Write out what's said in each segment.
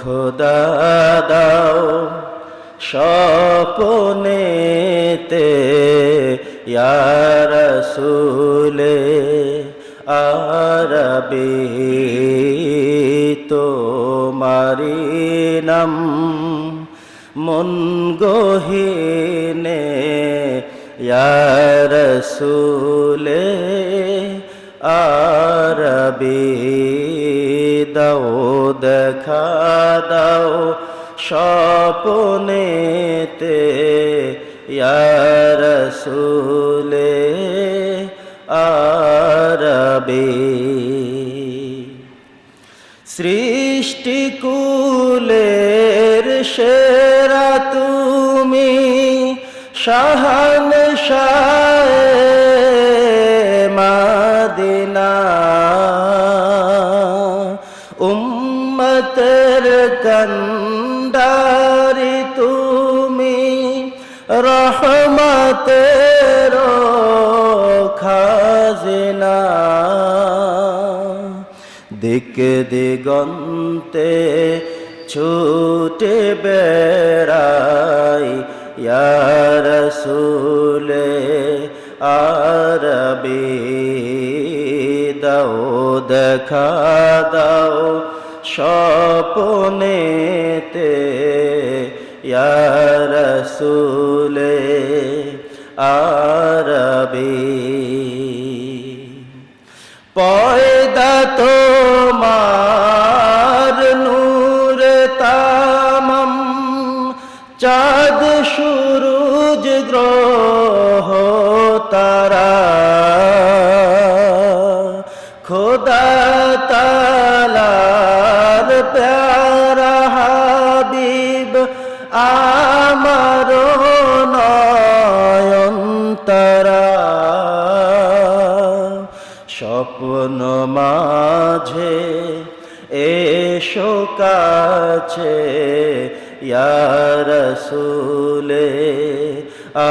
খোদা দাও স্বপনেতে রসুলে আরবি তোমারি নাম মন গহিনে রসুলে আরবি দাও। দেখা দাও স্বপনেতে রসুলে আরবি। সৃষ্টিকুলের সেরা তুমি শাহান মাদিনা। উম্মতের কন্দারি তুমি রহমতের খাজনা। দিক দিগন্তে ছুটে বেড়াই রসুলে আরবি দাও দেখা দাও। স্বপনেতে রসুলে আরবি। পয়দা তোমার নূর তামম চাঁদ সুরুজ গ্রহ তারা। আমার নয়ন তারা স্বপ্ন মাঝে এসো কাছে রসুলে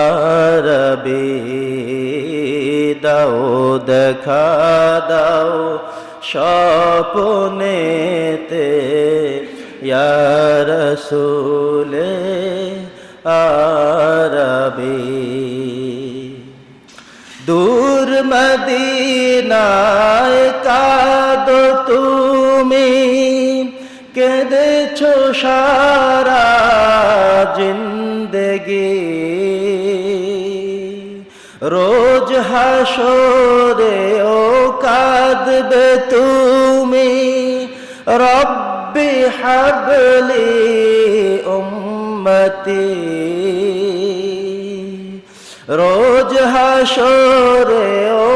আরবি দাও দেখা দাও স্বপনেতে রসুলে। দূর মদিনায় কাদো তুমি। কেঁদেছ সারা জিন্দগি। রোজ হাসরে ও কাঁদবে তুমি। রব্বি হাবলি উম্মতি। রোজ হাসরে ও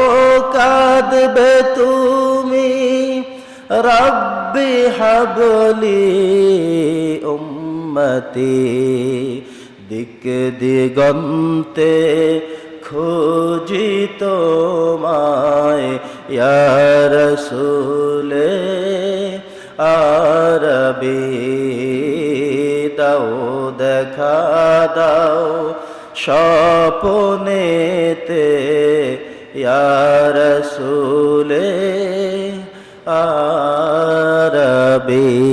কাঁদবে তুমি। রব্বি হাবলি উম্মতি, দিক দিগন্তে খুঁজি তোমায় রসুলে আরবি, দাও, দেখা দাও স্বপনেতে ইয়ারসুলে আরবি